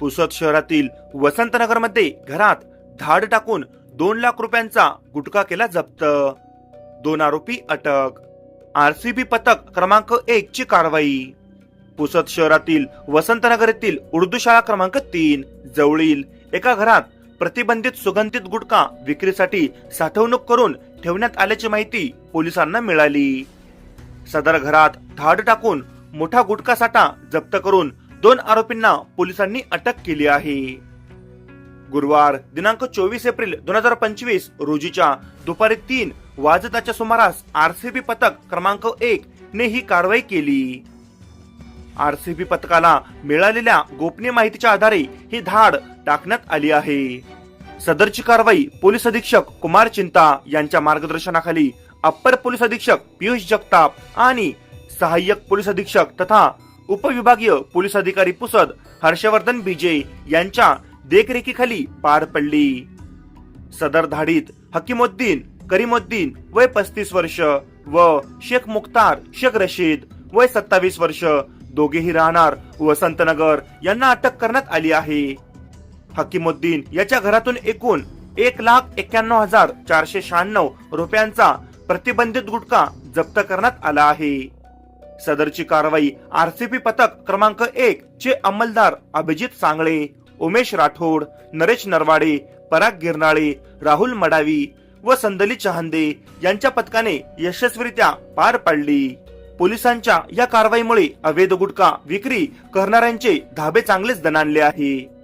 पुसद शहरातील वसंतनगरमध्ये घरात धाड टाकून दोन लाख रुपयांचा गुटखा केला जप्त. दोन आरोपी अटक. आरसीबी पथक क्रमांक एक ची कारवाई. पुसद शहरातील वसंतनगर येथील उर्दू शाळा क्रमांक तीन. जवळील एका घरात प्रतिबंधित सुगंधित गुटखा विक्रीसाठी साठवणूक करून ठेवण्यात आल्याची माहिती पोलिसांना मिळाली. सदर घरात धाड टाकून मोठा गुटखा साठा जप्त करून दोन आरोपींना पोलिसांनी अटक केली आहे. गुरुवार दिनांक चोवीस एप्रिल दोन हजार पंचवीस रोजीच्या दुपारी तीन वाजताच्या सुमारास आरसीबी पथक क्रमांक एक ने ही कारवाई केली. आरसीबी पथकाला मिळालेल्या गोपनीय माहितीच्या आधारे ही धाड टाकण्यात आली आहे. सदरची कारवाई पोलीस अधीक्षक कुमार चिंता यांच्या मार्गदर्शनाखाली अप्पर पोलीस अधीक्षक पियुष जगताप आणि सहाय्यक पोलीस अधीक्षक तथा उपविभागीय पोलीस अधिकारी पुसद हर्षवर्धन बिजे यांच्या देखरेखीखाली पार पडली. सदर धाडीत हकीमुद्दीन करीमुद्दीन वय पस्तीस वर्ष व शेख मुख्तार शेख रशीद वय सत्तावीस वर्ष. दोघेही राहणार वसंतनगर यांना अटक करण्यात आली आहे. हकीमुद्दीन याच्या घरातून एकूण एक लाख एक्क्याण्णव हजार चारशे शहाण्णव रुपयांचा प्रतिबंधित गुटखा जप्त करण्यात आला आहे. सदरची कारवाई आरसीपी पथक क्रमांक एक चे अंमलदार अभिजित सांगळे उमेश राठोड नरेश नरवाडे पराग गिरनाळे राहुल मडावी व संदली चहांदे यांच्या पथकाने यशस्वीरित्या पार पाडली. पोलिसांच्या या कारवाईमुळे अवैध गुटखा विक्री करणाऱ्यांचे धाबे चांगलेच दणाणले आहे.